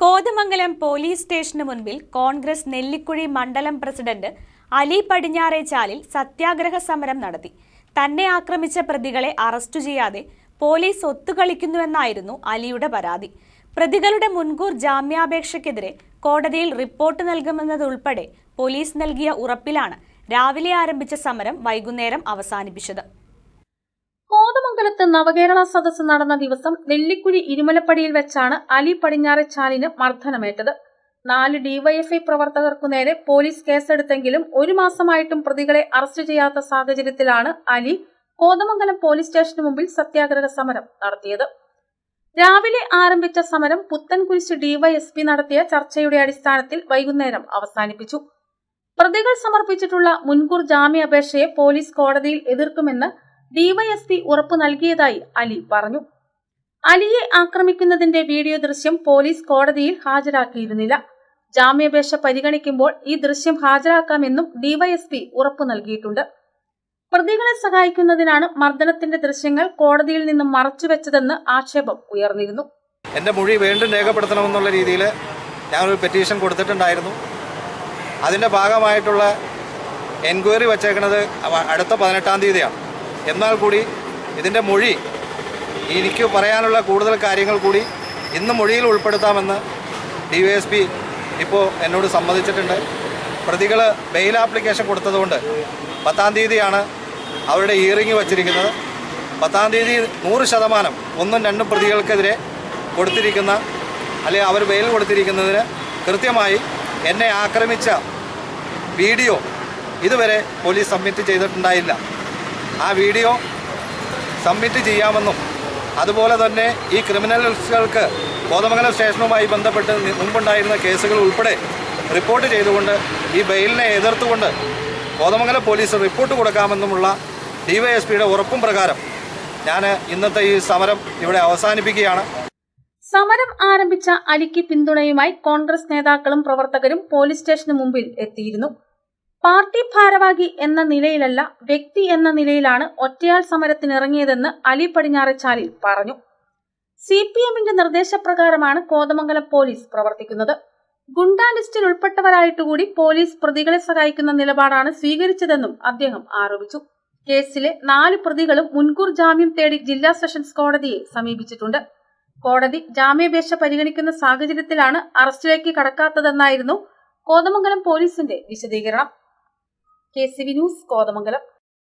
Kothamangalam police സ്റ്റേഷന് മുൻപിൽ കോൺഗ്രസ് നെല്ലിക്കുഴി മണ്ഡലം president Ali Padinjarechalil സത്യാഗ്രഹ സമരം നടത്തി. തന്നെ ആക്രമിച്ച പ്രതികളെ അറസ്റ്റ് ചെയ്യാതെ പോലീസ് ഒത്തുകളിക്കുന്നുവെന്നായിരുന്നു അലിയുടെ പരാതി. പ്രതികളുടെ മുൻകൂർ ജാമ്യാപേക്ഷയ്ക്കെതിരെ കോടതിയിൽ റിപ്പോർട്ട് നൽകുമെന്നതുൾപ്പെടെ പോലീസ് നൽകിയ ഉറപ്പിലാണ് രാവിലെ ആരംഭിച്ച സമരം വൈകുന്നേരം അവസാനിപ്പിച്ചത്. കോതമംഗലത്ത് നവകേരള സദസ്സ് നടന്ന ദിവസം നെല്ലിക്കുഴി ഇരുമലപ്പടിയിൽ വെച്ചാണ് അലി പടിഞ്ഞാറച്ചാലിന് മർദ്ദനമേറ്റത്. നാല് ഡിവൈഎഫ്ഐ പ്രവർത്തകർക്കു നേരെ പോലീസ് കേസെടുത്തെങ്കിലും ഒരു മാസമായിട്ടും പ്രതികളെ അറസ്റ്റ് ചെയ്യാത്ത സാഹചര്യത്തിലാണ് അലി കോതമംഗലം പോലീസ് സ്റ്റേഷന് മുമ്പിൽ സത്യാഗ്രഹ സമരം നടത്തിയത്. രാവിലെ ആരംഭിച്ച സമരം പുത്തൻകുരിശ് ഡിവൈഎസ്പി നടത്തിയ ചർച്ചയുടെ അടിസ്ഥാനത്തിൽ വൈകുന്നേരം അവസാനിപ്പിച്ചു. പ്രതികൾ സമർപ്പിച്ചിട്ടുള്ള മുൻകൂർ ജാമ്യാപേക്ഷയെ പോലീസ് കോടതിയിൽ എതിർക്കുമെന്ന് ഡിവൈഎസ്പി ഉറപ്പു നൽകിയതായി അലി പറഞ്ഞു. അലിയെ ആക്രമിക്കുന്നതിന്റെ വീഡിയോ ദൃശ്യം പോലീസ് കോടതിയിൽ ഹാജരാക്കിയിരുന്നില്ല. ജാമ്യാപേക്ഷ പരിഗണിക്കുമ്പോൾ ഈ ദൃശ്യം ഹാജരാക്കാമെന്നും ഡിവൈഎസ്പി ഉറപ്പു നൽകിയിട്ടുണ്ട്. പ്രതികളെ സഹായിക്കുന്നതിനാണ് മർദ്ദനത്തിന്റെ ദൃശ്യങ്ങൾ കോടതിയിൽ നിന്നും മറച്ചുവെച്ചതെന്ന് ആക്ഷേപം ഉയർന്നിരുന്നു. എന്റെ മൊഴി വീണ്ടും രേഖപ്പെടുത്തണമെന്നുള്ള രീതിയിൽ ഞാൻ ഒരു പെറ്റീഷൻ കൊടുത്തിട്ടുണ്ടായിരുന്നു. അതിന്റെ ഭാഗമായിട്ടുള്ള എൻക്വയറി വച്ചേക്കുന്നത് അടുത്ത പതിനെട്ടാം തീയതിയാണ്. എന്നാൽ കൂടി ഇതിന്റെ മൊഴി എനിക്ക് പറയാനുള്ള കൂടുതൽ കാര്യങ്ങൾ കൂടി ഇന്ന് മൊഴിയിൽ ഉൾപ്പെടുത്താമെന്ന് ഡി വൈ എസ് പി ഇപ്പോൾ എന്നോട് സമ്മതിച്ചിട്ടുണ്ട്. പ്രതികൾ ബെയിൽ ആപ്ലിക്കേഷൻ കൊടുത്തതുകൊണ്ട് പത്താം തീയതിയാണ് അവരുടെ ഇയറിംഗ് വച്ചിരിക്കുന്നത്. പത്താം തീയതി നൂറ് ശതമാനം ഒന്നും രണ്ടും പ്രതികൾക്കെതിരെ കൊടുത്തിരിക്കുന്ന അല്ലെങ്കിൽ അവർ ബെയിൽ കൊടുത്തിരിക്കുന്നതിന് കൃത്യമായി എന്നെ ആക്രമിച്ച വീഡിയോ ഇതുവരെ പോലീസ് സബ്മിറ്റ് ചെയ്തിട്ടുണ്ടായില്ല. ആ വീഡിയോ സബ്മിറ്റ് ചെയ്യാമെന്നും അതുപോലെ തന്നെ ഈ ക്രിമിനൽസുകൾക്ക് കോതമംഗലം സ്റ്റേഷനുമായി ബന്ധപ്പെട്ട് മുമ്പുണ്ടായിരുന്ന കേസുകൾ ഉൾപ്പെടെ റിപ്പോർട്ട് ചെയ്തുകൊണ്ട് ഈ ബെയിലിനെ എതിർത്തുകൊണ്ട് കോതമംഗലം പോലീസ് റിപ്പോർട്ട് കൊടുക്കാമെന്നുമുള്ള ഡിവൈഎസ്പിയുടെ ഉറപ്പും പ്രകാരം ഞാൻ ഇന്നത്തെ ഈ സമരം ഇവിടെ അവസാനിപ്പിക്കുകയാണ്. സമരം ആരംഭിച്ച അലിക്ക് പിന്തുണയുമായി കോൺഗ്രസ് നേതാക്കളും പ്രവർത്തകരും പോലീസ് സ്റ്റേഷന് മുമ്പിൽ എത്തിയിരുന്നു. പാർട്ടി ഭാരവാഹി എന്ന നിലയിലല്ല വ്യക്തി എന്ന നിലയിലാണ് ഒറ്റയാൾ സമരത്തിനിറങ്ങിയതെന്ന് അലി പടിഞ്ഞാറച്ചാലിൽ പറഞ്ഞു. സി പി എമ്മിന്റെ നിർദ്ദേശപ്രകാരമാണ് കോതമംഗലം പോലീസ് പ്രവർത്തിക്കുന്നത്. ഗുണ്ടാ ലിസ്റ്റിൽ ഉൾപ്പെട്ടവരായിട്ടുകൂടി പോലീസ് പ്രതികളെ സഹായിക്കുന്ന നിലപാടാണ് സ്വീകരിച്ചതെന്നും അദ്ദേഹം ആരോപിച്ചു. കേസിലെ നാല് പ്രതികളും മുൻകൂർ ജാമ്യം തേടി ജില്ലാ സെഷൻസ് കോടതിയെ സമീപിച്ചിട്ടുണ്ട്. കോടതി ജാമ്യാപേക്ഷ പരിഗണിക്കുന്ന സാഹചര്യത്തിലാണ് അറസ്റ്റിലേക്ക് കടക്കാത്തതെന്നായിരുന്നു കോതമംഗലം പോലീസിന്റെ വിശദീകരണം. K C V Kothamangalam.